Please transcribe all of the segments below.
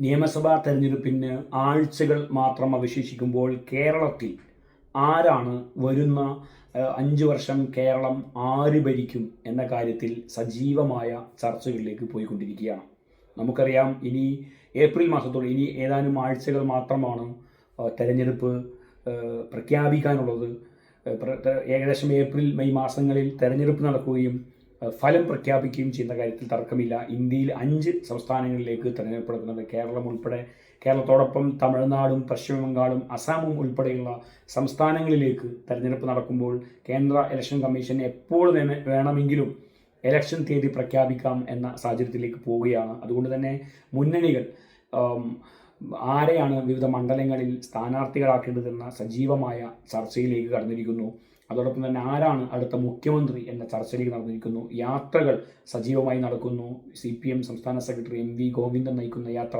നിയമസഭാ തെരഞ്ഞെടുപ്പിന് ആഴ്ചകൾ മാത്രം അവശേഷിക്കുമ്പോൾ കേരളത്തിൽ ആരാണ് വരുന്ന അഞ്ച് വർഷം കേരളം ആര് ഭരിക്കും എന്ന കാര്യത്തിൽ സജീവമായ ചർച്ചകളിലേക്ക് പോയിക്കൊണ്ടിരിക്കുകയാണ് നമുക്കറിയാം ഇനി ഏപ്രിൽ മാസത്തോടെ ഇനി ഏതാനും ആഴ്ചകൾ മാത്രമാണ് തെരഞ്ഞെടുപ്പ് പ്രഖ്യാപിക്കാനുള്ളത്. ഏകദേശം ഏപ്രിൽ മെയ് മാസങ്ങളിൽ തെരഞ്ഞെടുപ്പ് നടക്കുകയും ഫലം പ്രഖ്യാപിക്കുകയും ചെയ്യുന്ന കാര്യത്തിൽ തർക്കമില്ല. ഇന്ത്യയിൽ അഞ്ച് സംസ്ഥാനങ്ങളിലേക്ക് തെരഞ്ഞെടുപ്പ് നടക്കുന്നത് കേരളം ഉൾപ്പെടെ കേരളത്തോടൊപ്പം തമിഴ്നാടും പശ്ചിമ ബംഗാളും അസാമും ഉൾപ്പെടെയുള്ള സംസ്ഥാനങ്ങളിലേക്ക് തെരഞ്ഞെടുപ്പ് നടക്കുമ്പോൾ കേന്ദ്ര ഇലക്ഷൻ കമ്മീഷൻ എപ്പോൾ വേണ- വേണമെങ്കിലും ഇലക്ഷൻ തീയതി പ്രഖ്യാപിക്കാം എന്ന സാഹചര്യത്തിലേക്ക് പോവുകയാണ്. അതുകൊണ്ട് തന്നെ മുന്നണികൾ ആരെയാണ് വിവിധ മണ്ഡലങ്ങളിൽ സ്ഥാനാർത്ഥികളാക്കേണ്ടതെന്ന സജീവമായ ചർച്ചയിലേക്ക് കടന്നിരിക്കുന്നു. അതോടൊപ്പം തന്നെ ആരാണ് അടുത്ത മുഖ്യമന്ത്രി എന്ന ചർച്ചയിലേക്ക് നടന്നിരിക്കുന്നു. യാത്രകൾ സജീവമായി നടക്കുന്നു. സി പി എം സംസ്ഥാന സെക്രട്ടറി എം വി ഗോവിന്ദൻ നയിക്കുന്ന യാത്ര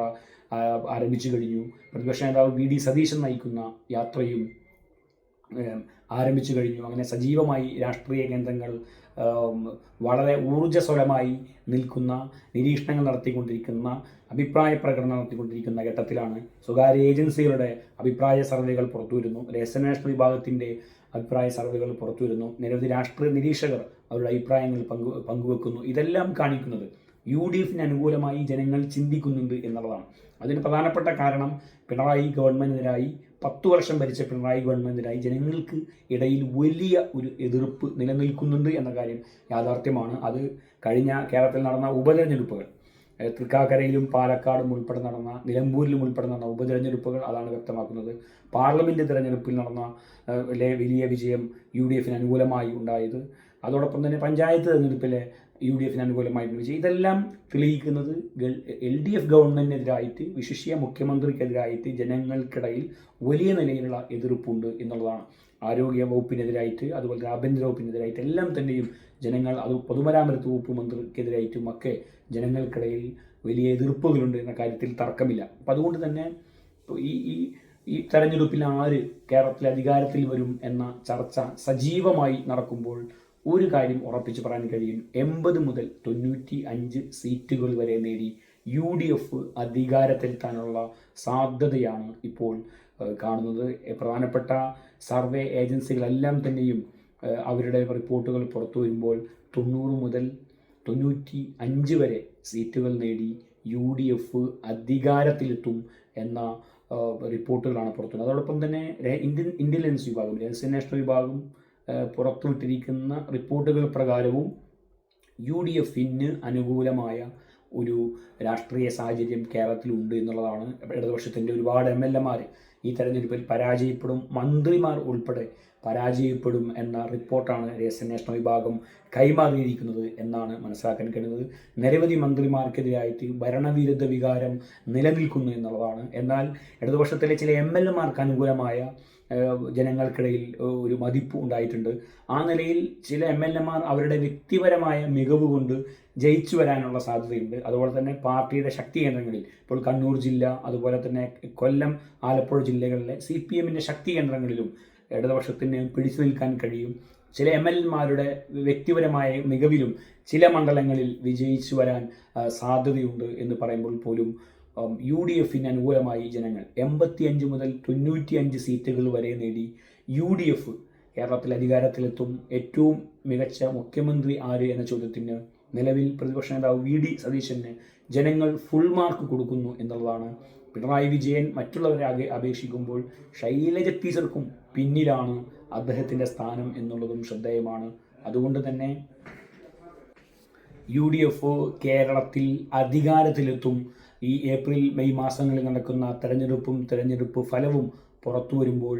ആരംഭിച്ചു കഴിഞ്ഞു. പ്രതിപക്ഷ നേതാവ് വി ഡി സതീശൻ നയിക്കുന്ന യാത്രയും ആരംഭിച്ചു കഴിഞ്ഞു. അങ്ങനെ സജീവമായി രാഷ്ട്രീയ കേന്ദ്രങ്ങൾ വളരെ ഊർജസ്വലമായി നിൽക്കുന്ന നിരീക്ഷണങ്ങൾ നടത്തിക്കൊണ്ടിരിക്കുന്ന അഭിപ്രായ പ്രകടനം നടത്തിക്കൊണ്ടിരിക്കുന്ന ഘട്ടത്തിലാണ് സ്വകാര്യ ഏജൻസികളുടെ അഭിപ്രായ സർവേകൾ പുറത്തുവരുന്നു. രഹസ്യാന്വേഷണ വിഭാഗത്തിന്റെ അഭിപ്രായ സർവേകൾ പുറത്തുവരുന്നു. നിരവധി രാഷ്ട്രീയ നിരീക്ഷകർ അവരുടെ അഭിപ്രായങ്ങൾ പങ്കു പങ്കുവെക്കുന്നു. ഇതെല്ലാം കാണിക്കുന്നത് യു ഡി എഫിന് അനുകൂലമായി ജനങ്ങൾ ചിന്തിക്കുന്നുണ്ട് എന്നുള്ളതാണ്. അതിന് പ്രധാനപ്പെട്ട കാരണം പിണറായി ഗവൺമെന്റിനെതിരായി പത്തു വർഷം ഭരിച്ച പിണറായി ഗവൺമെന്റിനായി ജനങ്ങൾക്ക് ഇടയിൽ വലിയ ഒരു എതിർപ്പ് നിലനിൽക്കുന്നുണ്ട് എന്ന കാര്യം യാഥാർത്ഥ്യമാണ്. അത് കഴിഞ്ഞ കേരളത്തിൽ നടന്ന ഉപതെരഞ്ഞെടുപ്പുകൾ തൃക്കാക്കരയിലും പാലക്കാടും ഉൾപ്പെടെ നടന്ന നിലമ്പൂരിലും ഉൾപ്പെടെ നടന്ന ഉപതെരഞ്ഞെടുപ്പുകൾ അതാണ് വ്യക്തമാക്കുന്നത്. പാർലമെന്റ് തിരഞ്ഞെടുപ്പിൽ നടന്ന വലിയ വിജയം യു ഡി എഫിന് അനുകൂലമായി ഉണ്ടായത്. അതോടൊപ്പം തന്നെ പഞ്ചായത്ത് തെരഞ്ഞെടുപ്പിലെ യു ഡി എഫിന് അനുകൂലമായിട്ടുള്ള വിജയം ഇതെല്ലാം തെളിയിക്കുന്നത് എൽ ഡി എഫ് ഗവൺമെന്റിനെതിരായിട്ട് വിശിഷ്യ മുഖ്യമന്ത്രിക്കെതിരായിട്ട് ജനങ്ങൾക്കിടയിൽ വലിയ നിലയിലുള്ള എതിർപ്പുണ്ട് എന്നുള്ളതാണ്. ആരോഗ്യ വകുപ്പിനെതിരായിട്ട് അതുപോലെ തന്നെ ആഭ്യന്തര വകുപ്പിനെതിരായിട്ട് എല്ലാം തന്നെയും ജനങ്ങൾ അത് പൊതുമരാമത്ത് വകുപ്പ് മന്ത്രിക്കെതിരായിട്ടും ഒക്കെ ജനങ്ങൾക്കിടയിൽ വലിയ എതിർപ്പുകളുണ്ട് എന്ന കാര്യത്തിൽ തർക്കമില്ല. അപ്പം അതുകൊണ്ട് തന്നെ ഈ ഈ ഈ തെരഞ്ഞെടുപ്പിൽ ആര് കേരളത്തിൽ അധികാരത്തിൽ വരും എന്ന ചർച്ച സജീവമായി നടക്കുമ്പോൾ ഒരു കാര്യം ഉറപ്പിച്ച് പറയാൻ കഴിയും. എൺപത് മുതൽ തൊണ്ണൂറ്റി അഞ്ച് സീറ്റുകൾ വരെ നേടി യു ഡി എഫ് അധികാരത്തിലെത്താനുള്ള സാധ്യതയാണ് ഇപ്പോൾ കാണുന്നത്. പ്രധാനപ്പെട്ട സർവേ ഏജൻസികളെല്ലാം തന്നെയും അവരുടെ റിപ്പോർട്ടുകൾ പുറത്തു വരുമ്പോൾ തൊണ്ണൂറ് മുതൽ തൊണ്ണൂറ്റി അഞ്ച് വരെ സീറ്റുകൾ നേടി യു ഡി എഫ് അധികാരത്തിലെത്തും എന്ന റിപ്പോർട്ടുകളാണ് പുറത്തുള്ളത് അതോടൊപ്പം തന്നെ ഇന്ത്യൻ ഇന്റലിജൻസ് വിഭാഗം രഹസ്യാന്വേഷണ വിഭാഗം പുറത്തുവിട്ടിരിക്കുന്ന റിപ്പോർട്ടുകൾ പ്രകാരവും യു ഡി എഫിന് അനുകൂലമായ ഒരു രാഷ്ട്രീയ സാഹചര്യം കേരളത്തിലുണ്ട് എന്നുള്ളതാണ് ഇടതുപക്ഷത്തിന്റെ ഒരുപാട് എം എൽ എമാർ ഈ തെരഞ്ഞെടുപ്പിൽ പരാജയപ്പെടും മന്ത്രിമാർ ഉൾപ്പെടെ പരാജയപ്പെടും എന്ന റിപ്പോർട്ടാണ് രഹസ്യാന്വേഷണ വിഭാഗം കൈമാറിയിരിക്കുന്നത് എന്നാണ് മനസ്സിലാക്കാൻ കഴിയുന്നത്. നിരവധി മന്ത്രിമാർക്കെതിരായിട്ട് ഭരണവിരുദ്ധ വികാരം നിലനിൽക്കുന്നു എന്നുള്ളതാണ്. എന്നാൽ ഇടതുപക്ഷത്തിലെ ചില എം എൽ എമാർക്ക് അനുകൂലമായ ജനങ്ങൾക്കിടയിൽ ഒരു മതിപ്പ് ഉണ്ടായിട്ടുണ്ട്. ആ നിലയിൽ ചില എം എൽ എമാർ അവരുടെ വ്യക്തിപരമായ മികവ് കൊണ്ട് ജയിച്ചു വരാനുള്ള സാധ്യതയുണ്ട്. അതുപോലെ തന്നെ പാർട്ടിയുടെ ശക്തി കേന്ദ്രങ്ങളിൽ ഇപ്പോൾ കണ്ണൂർ ജില്ല അതുപോലെ തന്നെ കൊല്ലം ആലപ്പുഴ ജില്ലകളിലെ സി പി എമ്മിന്റെ ശക്തി കേന്ദ്രങ്ങളിലും ഇടതുപക്ഷത്തിന് പിടിച്ചു നിൽക്കാൻ കഴിയും. ചില എം എൽ എമാരുടെ വ്യക്തിപരമായ മികവിലും ചില മണ്ഡലങ്ങളിൽ വിജയിച്ചു വരാൻ സാധ്യതയുണ്ട് എന്ന് പറയുമ്പോൾ പോലും യു ഡി എഫിന് അനുകൂലമായി ജനങ്ങൾ എൺപത്തിയഞ്ച് മുതൽ തൊണ്ണൂറ്റിയഞ്ച് സീറ്റുകൾ വരെ നേടി യു ഡി എഫ് കേരളത്തിൽ അധികാരത്തിലെത്തും. ഏറ്റവും മികച്ച മുഖ്യമന്ത്രി ആര് എന്ന ചോദ്യത്തിന് നിലവിൽ പ്രതിപക്ഷ നേതാവ് വി ഡി സതീശന് ജനങ്ങൾ ഫുൾ മാർക്ക് കൊടുക്കുന്നു എന്നുള്ളതാണ്. പിണറായി വിജയൻ മറ്റുള്ളവരെ അപേക്ഷിക്കുമ്പോൾ ശൈലജ ടീച്ചർക്കും പിന്നിലാണ് അദ്ദേഹത്തിന്റെ സ്ഥാനം എന്നുള്ളതും ശ്രദ്ധേയമാണ്. അതുകൊണ്ട് തന്നെ യു ഡി എഫ് കേരളത്തിൽ അധികാരത്തിലെത്തും. ഈ ഏപ്രിൽ മെയ് മാസങ്ങളിൽ നടക്കുന്ന തെരഞ്ഞെടുപ്പും തെരഞ്ഞെടുപ്പ് ഫലവും പുറത്തു വരുമ്പോൾ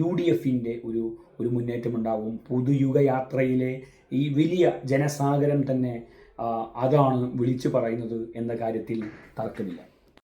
യു ഡി എഫിന്റെ ഒരു ഒരു മുന്നേറ്റമുണ്ടാവും. പുതുയുഗയാത്രയിലെ ഈ വലിയ ജനസാഗരം തന്നെ അതാണ് വിളിച്ചു പറയുന്നത് എന്ന കാര്യത്തിൽ തർക്കമില്ല.